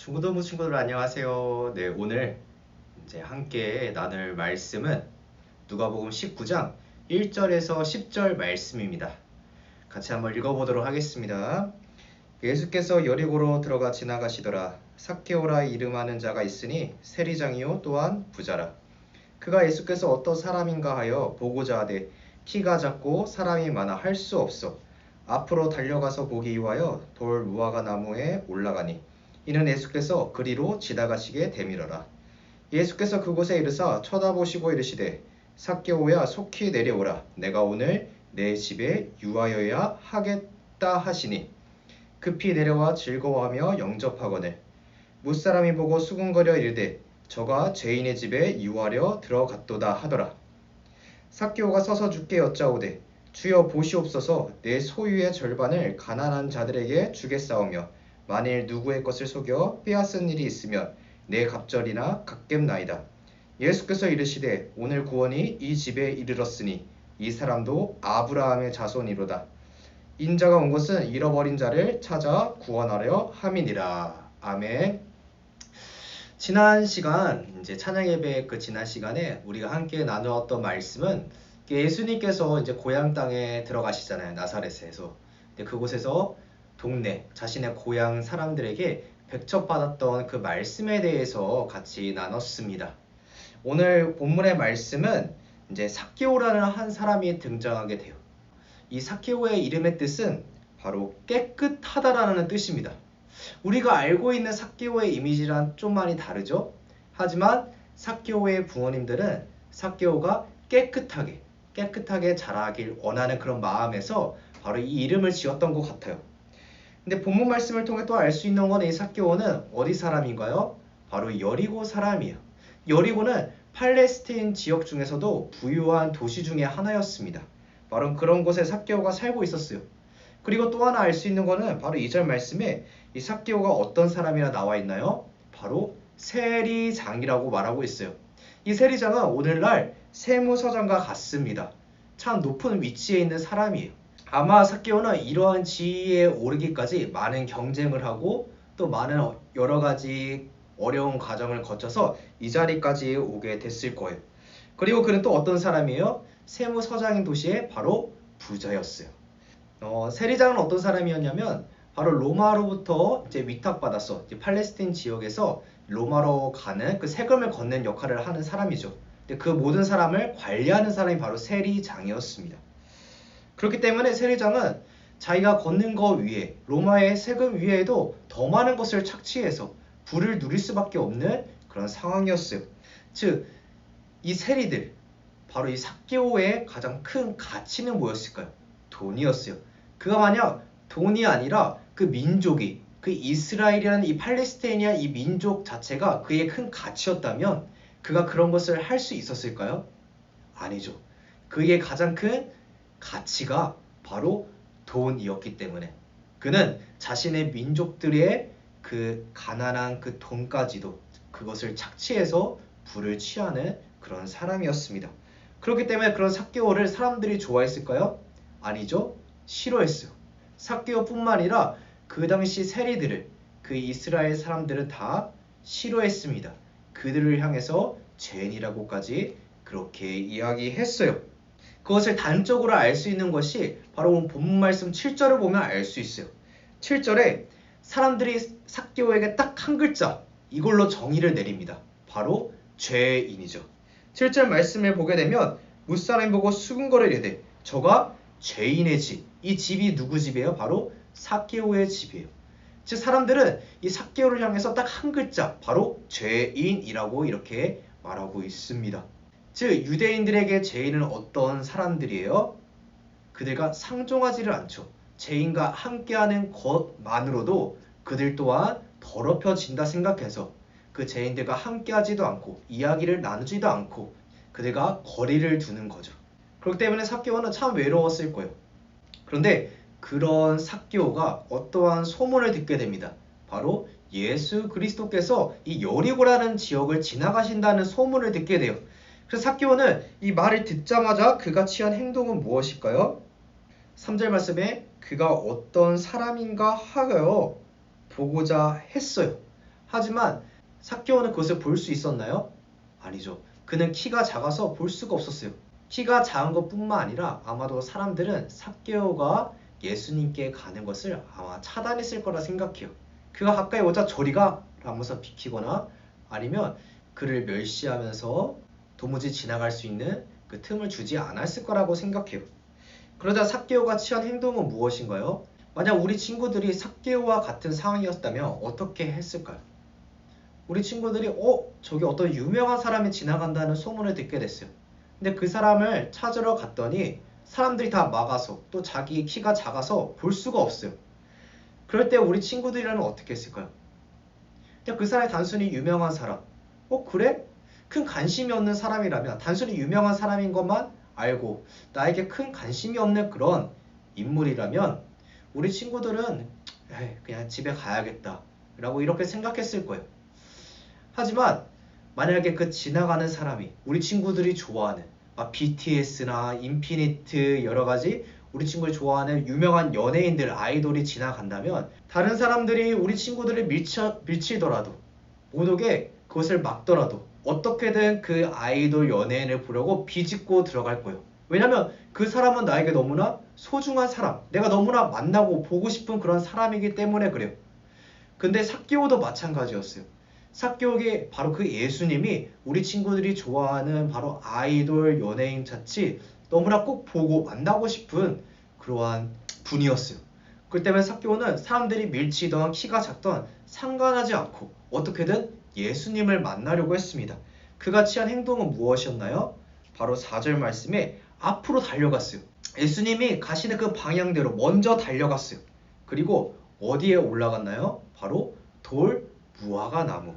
중고등부 친구들 안녕하세요. 네, 오늘 이제 함께 나눌 말씀은 누가복음 19장 1절에서 10절 말씀입니다. 같이 한번 읽어보도록 하겠습니다. 예수께서 여리고로 들어가 지나가시더라. 사케오라 이름하는 자가 있으니 세리장이요 또한 부자라. 그가 예수께서 어떤 사람인가 하여 보고자 하되 키가 작고 사람이 많아 할 수 없어 앞으로 달려가서 보기 위하여 돌 무화과 나무에 올라가니 이는 예수께서 그리로 지나가시게 되밀어라. 예수께서 그곳에 이르사 쳐다보시고 이르시되 삭개오야 속히 내려오라. 내가 오늘 내 집에 유하여야 하겠다 하시니 급히 내려와 즐거워하며 영접하거늘 무사람이 보고 수군거려 이르되 저가 죄인의 집에 유하려 들어갔도다 하더라. 삭개오가 서서 주께 여짜오되 주여 보시옵소서 내 소유의 절반을 가난한 자들에게 주겠사오며 만일 누구의 것을 속여 빼앗은 일이 있으면 내 갑절이나 갚겠나이다. 예수께서 이르시되 오늘 구원이 이 집에 이르렀으니 이 사람도 아브라함의 자손이로다. 인자가 온 것은 잃어버린 자를 찾아 구원하려 함이니라. 아멘. 지난 시간 이제 찬양 예배 그 지난 시간에 우리가 함께 나누었던 말씀은 예수님께서 이제 고향 땅에 들어가시잖아요. 나사렛에서. 근데 그곳에서 동네, 자신의 고향 사람들에게 백첩받았던 그 말씀에 대해서 같이 나눴습니다. 오늘 본문의 말씀은 이제 사케오라는 한 사람이 등장하게 돼요. 이 사케오의 이름의 뜻은 바로 깨끗하다라는 뜻입니다. 우리가 알고 있는 사케오의 이미지랑 좀 많이 다르죠? 하지만 사케오의 부모님들은 사케오가 깨끗하게 깨끗하게 자라길 원하는 그런 마음에서 바로 이 이름을 지었던 것 같아요. 근데 본문 말씀을 통해 또 알 수 있는 건 이 사케오는 어디 사람인가요? 바로 여리고 사람이에요. 여리고는 팔레스틴 지역 중에서도 부유한 도시 중의 하나였습니다. 바로 그런 곳에 사케오가 살고 있었어요. 그리고 또 하나 알 수 있는 거는 바로 2절 말씀에 이 사케오가 어떤 사람이라 나와 있나요? 바로 세리장이라고 말하고 있어요. 이 세리장은 오늘날 세무서장과 같습니다. 참 높은 위치에 있는 사람이에요. 아마 사케오는 이러한 지위에 오르기까지 많은 경쟁을 하고 또 많은 여러 가지 어려운 과정을 거쳐서 이 자리까지 오게 됐을 거예요. 그리고 그는 또 어떤 사람이에요? 세무서장인 도시의 바로 부자였어요. 어, 세리장은 어떤 사람이었냐면 바로 로마로부터 이제 위탁받았어. 이제 팔레스틴 지역에서 로마로 가는 그 세금을 걷는 역할을 하는 사람이죠. 그 모든 사람을 관리하는 사람이 바로 세리장이었습니다. 그렇기 때문에 세리장은 자기가 걷는 것 위에 로마의 세금 위에도 더 많은 것을 착취해서 부를 누릴 수밖에 없는 그런 상황이었어요. 즉, 이 세리들, 바로 이 사케오의 가장 큰 가치는 뭐였을까요? 돈이었어요. 그가 만약 돈이 아니라 그 민족이, 그 이스라엘이라는 이 팔레스타인이란 이 민족 자체가 그의 큰 가치였다면 그가 그런 것을 할 수 있었을까요? 아니죠. 그의 가장 큰 가치가 바로 돈이었기 때문에 그는 자신의 민족들의 그 가난한 그 돈까지도 그것을 착취해서 부를 취하는 그런 사람이었습니다. 그렇기 때문에 그런 사개오를 사람들이 좋아했을까요? 아니죠. 싫어했어요. 사개오뿐만 아니라 그 당시 세리들을 그 이스라엘 사람들은 다 싫어했습니다. 그들을 향해서 죄인이라고까지 그렇게 이야기했어요. 그것을 단적으로 알 수 있는 것이 바로 본문 말씀 7절을 보면 알 수 있어요. 7절에 사람들이 사개오에게 딱 한 글자 이걸로 정의를 내립니다. 바로 죄인이죠. 7절 말씀을 보게 되면 무사람이 보고 수근거를 이르되 저가 죄인의 집. 이 집이 누구 집이에요? 바로 사개오의 집이에요. 즉 사람들은 이 사개오를 향해서 딱 한 글자 바로 죄인이라고 이렇게 말하고 있습니다. 즉 유대인들에게 죄인은 어떤 사람들이에요? 그들과 상종하지를 않죠. 죄인과 함께하는 것만으로도 그들 또한 더럽혀진다 생각해서 그 죄인들과 함께하지도 않고 이야기를 나누지도 않고 그들과 거리를 두는 거죠. 그렇기 때문에 사개오는 참 외로웠을 거예요. 그런데 그런 사개오가 어떠한 소문을 듣게 됩니다. 바로 예수 그리스도께서 이 여리고라는 지역을 지나가신다는 소문을 듣게 돼요. 그래서 사기오는 이 말을 듣자마자 그가 취한 행동은 무엇일까요? 3절 말씀에 그가 어떤 사람인가 하여 보고자 했어요. 하지만 사케오는 그것을 볼 수 있었나요? 아니죠. 그는 키가 작아서 볼 수가 없었어요. 키가 작은 것뿐만 아니라 아마도 사람들은 사케오가 예수님께 가는 것을 아마 차단했을 거라 생각해요. 그가 가까이 오자 저리가 라면서 비키거나 아니면 그를 멸시하면서 도무지 지나갈 수 있는 그 틈을 주지 않았을 거라고 생각해요. 그러자 사케오가 취한 행동은 무엇인가요? 만약 우리 친구들이 사케오와 같은 상황이었다면 어떻게 했을까요? 우리 친구들이 어 저기 어떤 유명한 사람이 지나간다는 소문을 듣게 됐어요. 근데 그 사람을 찾으러 갔더니 사람들이 다 막아서 또 자기 키가 작아서 볼 수가 없어요. 그럴 때 우리 친구들이라면 어떻게 했을까요? 그냥 그 사람이 단순히 유명한 사람. 어 그래? 큰 관심이 없는 사람이라면 단순히 유명한 사람인 것만 알고 나에게 큰 관심이 없는 그런 인물이라면 우리 친구들은 그냥 집에 가야겠다 라고 이렇게 생각했을 거예요. 하지만 만약에 그 지나가는 사람이 우리 친구들이 좋아하는 막 BTS나 인피니트 여러 가지 우리 친구를 좋아하는 유명한 연예인들 아이돌이 지나간다면 다른 사람들이 우리 친구들을 밀쳐, 밀치더라도 못 오게 그것을 막더라도 어떻게든 그 아이돌 연예인을 보려고 비집고 들어갈 거예요. 왜냐면 그 사람은 나에게 너무나 소중한 사람, 내가 너무나 만나고 보고 싶은 그런 사람이기 때문에 그래요. 근데 사기오도 마찬가지였어요. 사기오게 바로 그 예수님이 우리 친구들이 좋아하는 바로 아이돌 연예인 자치 너무나 꼭 보고 만나고 싶은 그러한 분이었어요. 그 때문에 사기오는 사람들이 밀치던 키가 작던 상관하지 않고 어떻게든 예수님을 만나려고 했습니다. 그가 취한 행동은 무엇이었나요? 바로 4절 말씀에 앞으로 달려갔어요. 예수님이 가시는 그 방향대로 먼저 달려갔어요. 그리고 어디에 올라갔나요? 바로 돌 무화과 나무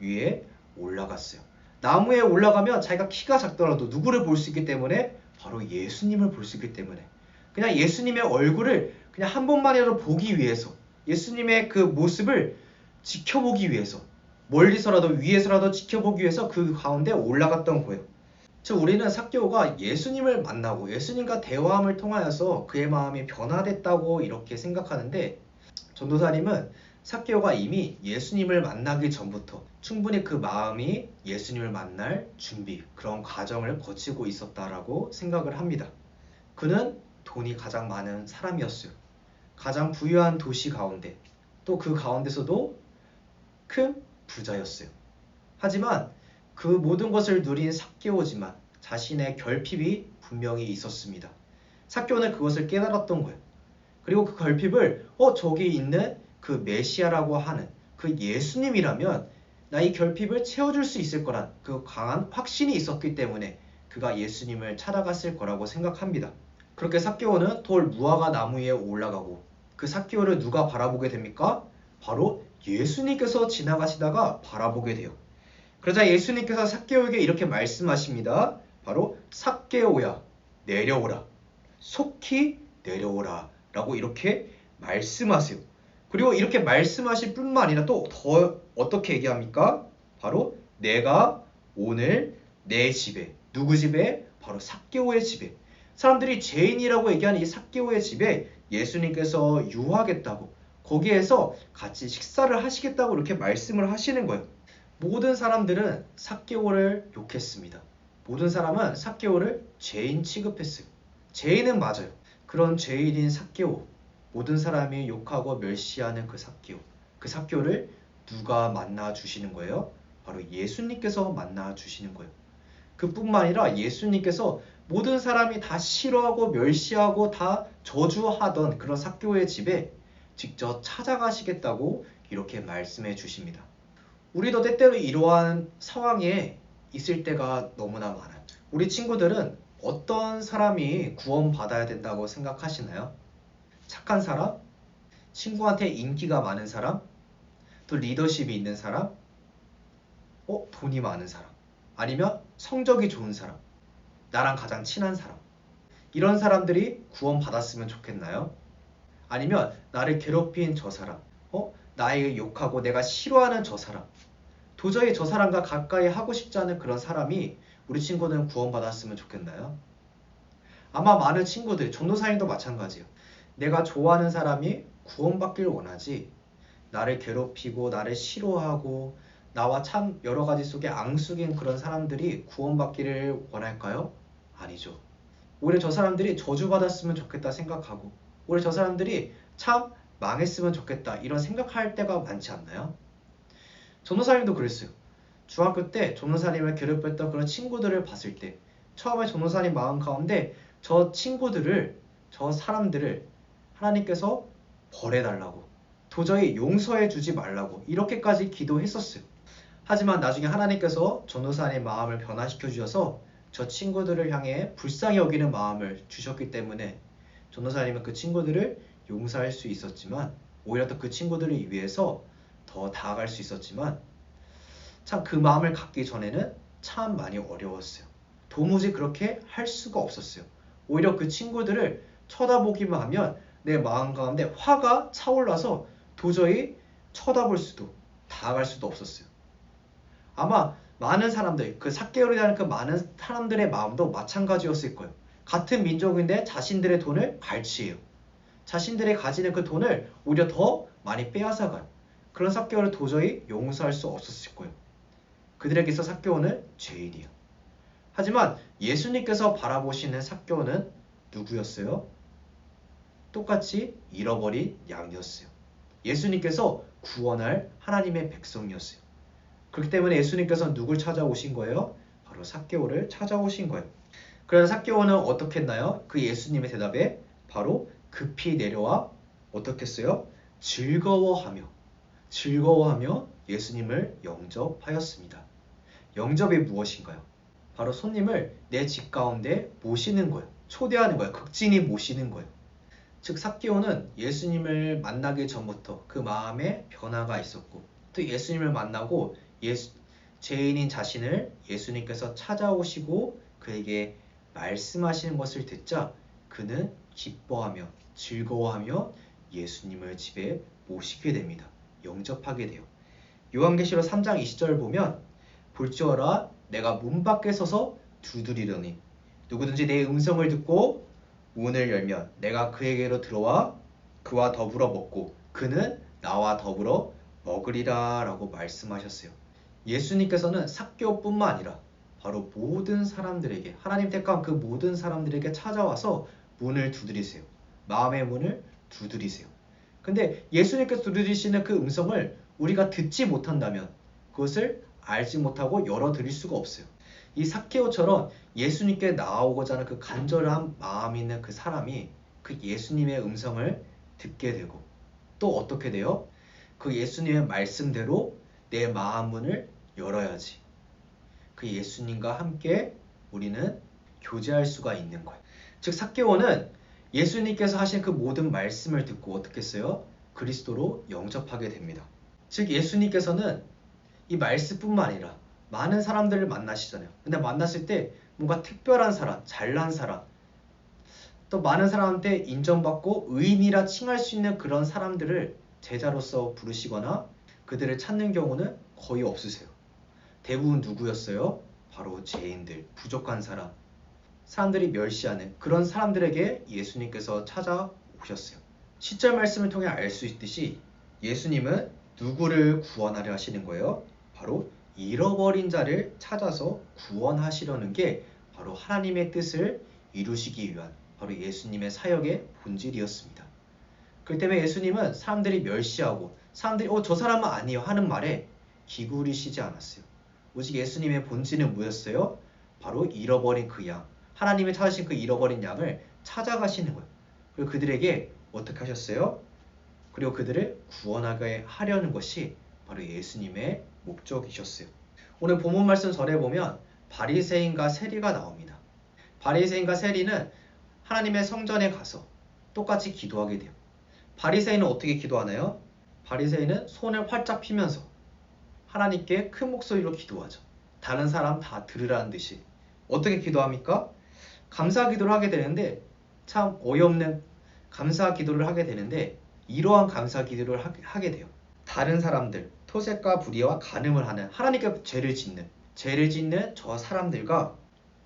위에 올라갔어요. 나무에 올라가면 자기가 키가 작더라도 누구를 볼 수 있기 때문에 바로 예수님을 볼 수 있기 때문에 그냥 예수님의 얼굴을 그냥 한 번만이라도 보기 위해서 예수님의 그 모습을 지켜보기 위해서 멀리서라도 위에서라도 지켜보기 위해서 그 가운데 올라갔던 거예요. 즉 우리는 사교가 예수님을 만나고 예수님과 대화함을 통하여서 그의 마음이 변화됐다고 이렇게 생각하는데 전도사님은 사교가 이미 예수님을 만나기 전부터 충분히 그 마음이 예수님을 만날 준비 그런 과정을 거치고 있었다라고 생각을 합니다. 그는 돈이 가장 많은 사람이었어요. 가장 부유한 도시 가운데 또 그 가운데서도 큰 부자였어요. 하지만 그 모든 것을 누린 사개오지만 자신의 결핍이 분명히 있었습니다. 사개오는 그것을 깨달았던 거예요. 그리고 그 결핍을 어 저기 있는 그 메시아라고 하는 그 예수님이라면 나 이 결핍을 채워줄 수 있을 거란 그 강한 확신이 있었기 때문에 그가 예수님을 찾아갔을 거라고 생각합니다. 그렇게 사개오는 돌 무화과 나무 위에 올라가고 그 사개오를 누가 바라보게 됩니까? 바로 예수님께서 지나가시다가 바라보게 돼요. 그러자 예수님께서 삭개오에게 이렇게 말씀하십니다. 바로 삭개오야 내려오라. 속히 내려오라. 라고 이렇게 말씀하세요. 그리고 이렇게 말씀하실 뿐만 아니라 또 더 어떻게 얘기합니까? 바로 내가 오늘 내 집에 누구 집에? 바로 삭개오의 집에 사람들이 죄인이라고 얘기하는 이 삭개오의 집에 예수님께서 유하겠다고 거기에서 같이 식사를 하시겠다고 이렇게 말씀을 하시는 거예요. 모든 사람들은 사개오를 욕했습니다. 모든 사람은 사개오를 죄인 취급했어요. 죄인은 맞아요. 그런 죄인인 사개오 모든 사람이 욕하고 멸시하는 그 사개오 그 사개오를 누가 만나 주시는 거예요? 바로 예수님께서 만나 주시는 거예요. 그뿐만 아니라 예수님께서 모든 사람이 다 싫어하고 멸시하고 다 저주하던 그런 사개오의 집에 직접 찾아가시겠다고 이렇게 말씀해 주십니다. 우리도 때때로 이러한 상황에 있을 때가 너무나 많아요. 우리 친구들은 어떤 사람이 구원받아야 된다고 생각하시나요? 착한 사람? 친구한테 인기가 많은 사람? 또 리더십이 있는 사람? 어? 돈이 많은 사람? 아니면 성적이 좋은 사람? 나랑 가장 친한 사람? 이런 사람들이 구원받았으면 좋겠나요? 아니면 나를 괴롭힌 저 사람, 어? 나에게 욕하고 내가 싫어하는 저 사람, 도저히 저 사람과 가까이 하고 싶지 않은 그런 사람이 우리 친구는 구원받았으면 좋겠나요? 아마 많은 친구들, 전도사님도 마찬가지예요. 내가 좋아하는 사람이 구원받길 원하지 나를 괴롭히고 나를 싫어하고 나와 참 여러 가지 속에 앙숙인 그런 사람들이 구원받기를 원할까요? 아니죠. 오히려 저 사람들이 저주받았으면 좋겠다 생각하고 오히려 저 사람들이 참 망했으면 좋겠다 이런 생각할 때가 많지 않나요? 전도사님도 그랬어요. 중학교 때 전도사님을 괴롭혔던 그런 친구들을 봤을 때 처음에 전도사님 마음 가운데 저 친구들을 저 사람들을 하나님께서 벌해달라고 도저히 용서해 주지 말라고 이렇게까지 기도했었어요. 하지만 나중에 하나님께서 전도사님 마음을 변화시켜 주셔서 저 친구들을 향해 불쌍히 여기는 마음을 주셨기 때문에 전도사님은 그 친구들을 용서할 수 있었지만 오히려 더 그 친구들을 위해서 더 다가갈 수 있었지만 참 그 마음을 갖기 전에는 참 많이 어려웠어요. 도무지 그렇게 할 수가 없었어요. 오히려 그 친구들을 쳐다보기만 하면 내 마음 가운데 화가 차올라서 도저히 쳐다볼 수도 다가갈 수도 없었어요. 아마 많은 사람들, 그 삭개월이라는 그 많은 사람들의 마음도 마찬가지였을 거예요. 같은 민족인데 자신들의 돈을 갈취해요. 자신들이 가지는 그 돈을 오히려 더 많이 빼앗아가요. 그런 삭개월을 도저히 용서할 수 없었을 거예요. 그들에게서 삭개오는 죄인이에요. 하지만 예수님께서 바라보시는 삭개오는 누구였어요? 똑같이 잃어버린 양이었어요. 예수님께서 구원할 하나님의 백성이었어요. 그렇기 때문에 예수님께서 누굴 찾아오신 거예요? 바로 삭개오를 찾아오신 거예요. 그래서 삭개오는 어떻게 했나요? 그 예수님의 대답에 바로 급히 내려와 어떻게 했어요? 즐거워하며 즐거워하며 예수님을 영접하였습니다. 영접이 무엇인가요? 바로 손님을 내 집 가운데 모시는 거예요. 초대하는 거예요. 극진히 모시는 거예요. 즉 삭개오는 예수님을 만나기 전부터 그 마음에 변화가 있었고 또 예수님을 만나고 예수, 죄인인 자신을 예수님께서 찾아오시고 그에게 말씀하시는 것을 듣자 그는 기뻐하며 즐거워하며 예수님을 집에 모시게 됩니다. 영접하게 돼요. 요한계시록 3장 20절을 보면 볼지어라 내가 문 밖에 서서 두드리려니 누구든지 내 음성을 듣고 문을 열면 내가 그에게로 들어와 그와 더불어 먹고 그는 나와 더불어 먹으리라 라고 말씀하셨어요. 예수님께서는 삭교뿐만 아니라 바로 모든 사람들에게 하나님 택한 그 모든 사람들에게 찾아와서 문을 두드리세요. 마음의 문을 두드리세요. 근데 예수님께서 두드리시는 그 음성을 우리가 듣지 못한다면 그것을 알지 못하고 열어드릴 수가 없어요. 이 사케오처럼 예수님께 나오고자 하는 그 간절한 마음 있는 그 사람이 그 예수님의 음성을 듣게 되고 또 어떻게 돼요? 그 예수님의 말씀대로 내 마음 문을 열어야지. 그 예수님과 함께 우리는 교제할 수가 있는 거예요. 즉 사케오는 예수님께서 하신 그 모든 말씀을 듣고 어떻게 했어요? 그리스도로 영접하게 됩니다. 즉 예수님께서는 이 말씀뿐만 아니라 많은 사람들을 만나시잖아요. 근데 만났을 때 뭔가 특별한 사람, 잘난 사람, 또 많은 사람한테 인정받고 의인이라 칭할 수 있는 그런 사람들을 제자로서 부르시거나 그들을 찾는 경우는 거의 없으세요. 대부분 누구였어요? 바로 죄인들, 부족한 사람, 사람들이 멸시하는 그런 사람들에게 예수님께서 찾아오셨어요. 시절 말씀을 통해 알 수 있듯이 예수님은 누구를 구원하려 하시는 거예요? 바로 잃어버린 자를 찾아서 구원하시려는 게 바로 하나님의 뜻을 이루시기 위한 바로 예수님의 사역의 본질이었습니다. 그 때문에 예수님은 사람들이 멸시하고 사람들이 어 저 사람은 아니요 하는 말에 기울이시지 않았어요. 오직 예수님의 본질은 뭐였어요? 바로 잃어버린 그 양, 하나님이 찾으신 그 잃어버린 양을 찾아가시는 거예요. 그리고 그들에게 어떻게 하셨어요? 그리고 그들을 구원하게 하려는 것이 바로 예수님의 목적이셨어요. 오늘 본문 말씀 절에 보면 바리새인과 세리가 나옵니다. 바리새인과 세리는 하나님의 성전에 가서 똑같이 기도하게 돼요. 바리새인은 어떻게 기도하나요? 바리새인은 손을 활짝 피면서 하나님께 큰 목소리로 기도하죠. 다른 사람 다 들으라는 듯이. 어떻게 기도합니까? 감사 기도를 하게 되는데 참 어이없는 감사 기도를 하게 되는데 이러한 감사 기도를 하게 돼요. 다른 사람들, 토색과 불의와 간음을 하는 하나님께 죄를 짓는 죄를 짓는 저 사람들과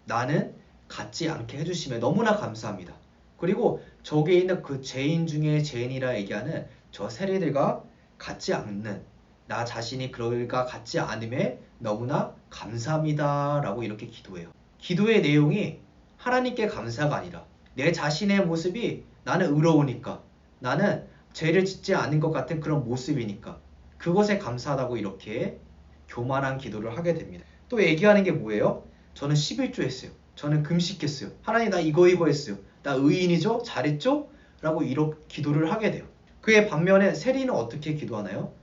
나는 같지 않게 해주심에 너무나 감사합니다. 그리고 저기에 있는 그 죄인 중에 죄인이라 얘기하는 저 세리들과 갖지 않는 나 자신이 그럴까 갖지 않음에 너무나 감사합니다 라고 이렇게 기도해요. 기도의 내용이 하나님께 감사가 아니라 내 자신의 모습이 나는 의로우니까 나는 죄를 짓지 않은 것 같은 그런 모습이니까 그것에 감사하다고 이렇게 교만한 기도를 하게 됩니다. 또 얘기하는 게 뭐예요? 저는 11조 했어요. 저는 금식했어요. 하나님 나 이거 이거 했어요. 나 의인이죠? 잘했죠? 라고 이렇게 기도를 하게 돼요. 그의 반면에 세리는 어떻게 기도하나요?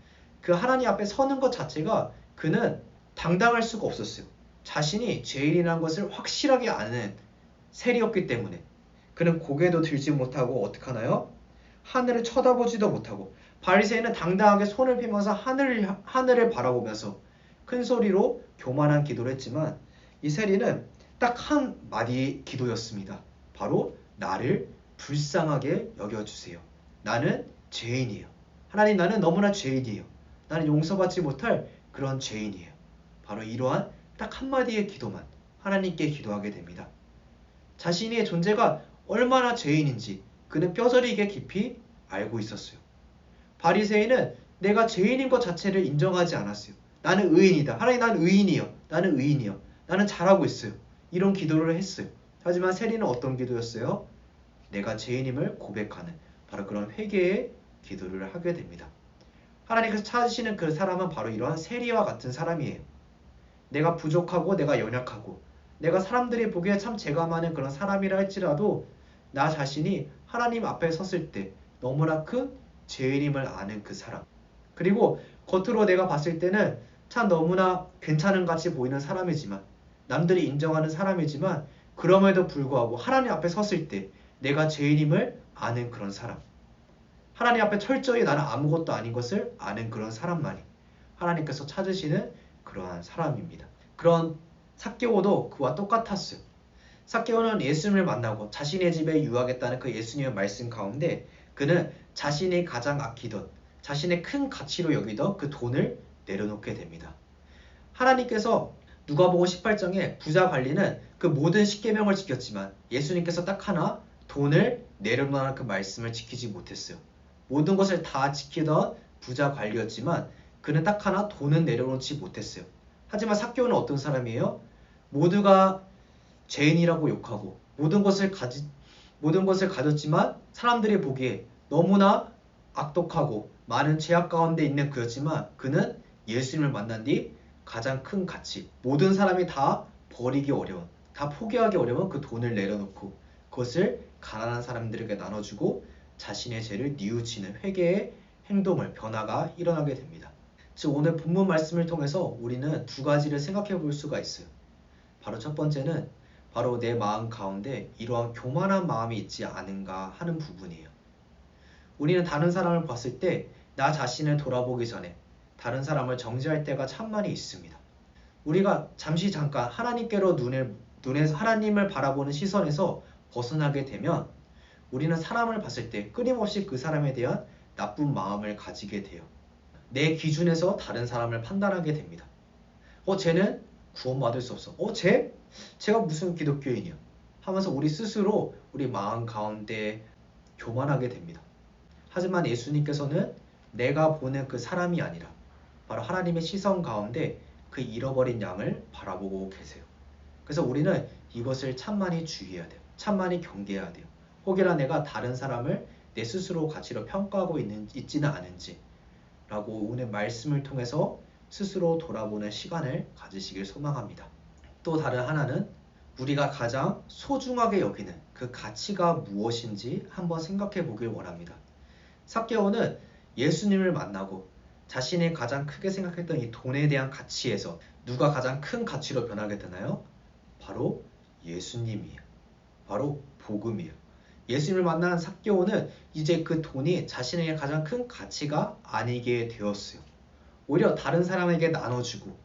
그 하나님 앞에 서는 것 자체가 그는 당당할 수가 없었어요. 자신이 죄인이라는 것을 확실하게 아는 세리였기 때문에 그는 고개도 들지 못하고 어떻게 하나요? 하늘을 쳐다보지도 못하고 바리새인은 당당하게 손을 펴면서 하늘을 하늘을 바라보면서 큰 소리로 교만한 기도를 했지만 이 세리는 딱 한 마디 기도였습니다. 바로 나를 불쌍하게 여겨주세요. 나는 죄인이에요. 하나님 나는 너무나 죄인이에요. 나는 용서받지 못할 그런 죄인이에요. 바로 이러한 딱 한마디의 기도만 하나님께 기도하게 됩니다. 자신의 존재가 얼마나 죄인인지 그는 뼈저리게 깊이 알고 있었어요. 바리새인은 내가 죄인인 것 자체를 인정하지 않았어요. 나는 의인이다. 하나님 나는 의인이요. 나는 의인이요. 나는 잘하고 있어요. 이런 기도를 했어요. 하지만 세리는 어떤 기도였어요? 내가 죄인임을 고백하는 바로 그런 회개의 기도를 하게 됩니다. 하나님께서 찾으시는 그 사람은 바로 이러한 세리와 같은 사람이에요. 내가 부족하고 내가 연약하고 내가 사람들이 보기에 참 죄가 많은 그런 사람이라 할지라도 나 자신이 하나님 앞에 섰을 때 너무나 큰 죄인임을 아는 그 사람. 그리고 겉으로 내가 봤을 때는 참 너무나 괜찮은 같이 보이는 사람이지만 남들이 인정하는 사람이지만 그럼에도 불구하고 하나님 앞에 섰을 때 내가 죄인임을 아는 그런 사람. 하나님 앞에 철저히 나는 아무것도 아닌 것을 아는 그런 사람만이 하나님께서 찾으시는 그러한 사람입니다. 그런 사개오도 그와 똑같았어요. 사개오는 예수님을 만나고 자신의 집에 유하겠다는 그 예수님의 말씀 가운데 그는 자신이 가장 아끼던 자신의 큰 가치로 여기던 그 돈을 내려놓게 됩니다. 하나님께서 누가보고 18장에 부자 관리는 그 모든 십계명을 지켰지만 예수님께서 딱 하나 돈을 내려놓는 그 말씀을 지키지 못했어요. 모든 것을 다 지키던 부자 관리였지만 그는 딱 하나 돈은 내려놓지 못했어요. 하지만 사교는 어떤 사람이에요? 모두가 죄인이라고 욕하고 모든 것을 가지 모든 것을 가졌지만 사람들이 보기에 너무나 악독하고 많은 죄악 가운데 있는 그였지만 그는 예수님을 만난 뒤 가장 큰 가치 모든 사람이 다 버리기 어려운 다 포기하기 어려운 그 돈을 내려놓고 그것을 가난한 사람들에게 나눠주고 자신의 죄를 뉘우치는 회개의 행동을 변화가 일어나게 됩니다. 즉 오늘 본문 말씀을 통해서 우리는 두 가지를 생각해 볼 수가 있어요. 바로 첫 번째는 바로 내 마음 가운데 이러한 교만한 마음이 있지 않은가 하는 부분이에요. 우리는 다른 사람을 봤을 때 나 자신을 돌아보기 전에 다른 사람을 정지할 때가 참 많이 있습니다. 우리가 잠시 잠깐 하나님께로 눈을 눈에서 하나님을 바라보는 시선에서 벗어나게 되면 우리는 사람을 봤을 때 끊임없이 그 사람에 대한 나쁜 마음을 가지게 돼요. 내 기준에서 다른 사람을 판단하게 됩니다. 어, 쟤는 구원받을 수 없어. 어, 쟤? 쟤가 무슨 기독교인이야? 하면서 우리 스스로 우리 마음 가운데 교만하게 됩니다. 하지만 예수님께서는 내가 보는 그 사람이 아니라 바로 하나님의 시선 가운데 그 잃어버린 양을 바라보고 계세요. 그래서 우리는 이것을 참 많이 주의해야 돼요. 참 많이 경계해야 돼요. 혹여나 내가 다른 사람을 내 스스로 가치로 평가하고 있는, 있지는 않은지 라고 오늘 말씀을 통해서 스스로 돌아보는 시간을 가지시길 소망합니다. 또 다른 하나는 우리가 가장 소중하게 여기는 그 가치가 무엇인지 한번 생각해 보길 원합니다. 사개오는 예수님을 만나고 자신이 가장 크게 생각했던 이 돈에 대한 가치에서 누가 가장 큰 가치로 변하게 되나요? 바로 예수님이에요. 바로 복음이에요. 예수님을 만난 사개오는 이제 그 돈이 자신에게 가장 큰 가치가 아니게 되었어요. 오히려 다른 사람에게 나눠주고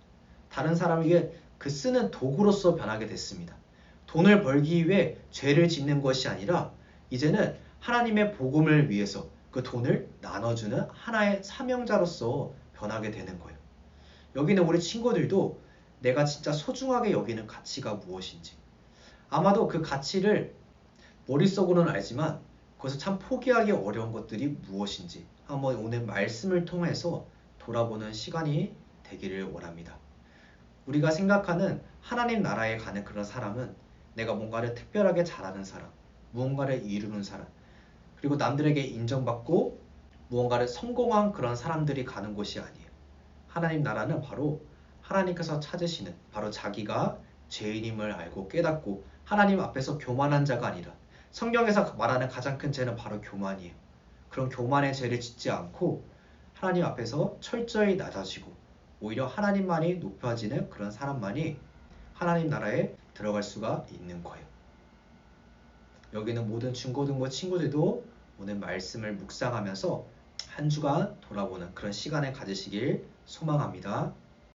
다른 사람에게 그 쓰는 도구로서 변하게 됐습니다. 돈을 벌기 위해 죄를 짓는 것이 아니라 이제는 하나님의 복음을 위해서 그 돈을 나눠주는 하나의 사명자로서 변하게 되는 거예요. 여기는 우리 친구들도 내가 진짜 소중하게 여기는 가치가 무엇인지 아마도 그 가치를 머릿속으로는 알지만 그것을 참 포기하기 어려운 것들이 무엇인지 한번 오늘 말씀을 통해서 돌아보는 시간이 되기를 원합니다. 우리가 생각하는 하나님 나라에 가는 그런 사람은 내가 뭔가를 특별하게 잘하는 사람, 무언가를 이루는 사람, 그리고 남들에게 인정받고 무언가를 성공한 그런 사람들이 가는 곳이 아니에요. 하나님 나라는 바로 하나님께서 찾으시는 바로 자기가 죄인임을 알고 깨닫고 하나님 앞에서 교만한 자가 아니라 성경에서 말하는 가장 큰 죄는 바로 교만이에요. 그런 교만의 죄를 짓지 않고 하나님 앞에서 철저히 낮아지고 오히려 하나님만이 높아지는 그런 사람만이 하나님 나라에 들어갈 수가 있는 거예요. 여기는 모든 중고등부 친구들도 오늘 말씀을 묵상하면서 한 주간 돌아보는 그런 시간을 가지시길 소망합니다.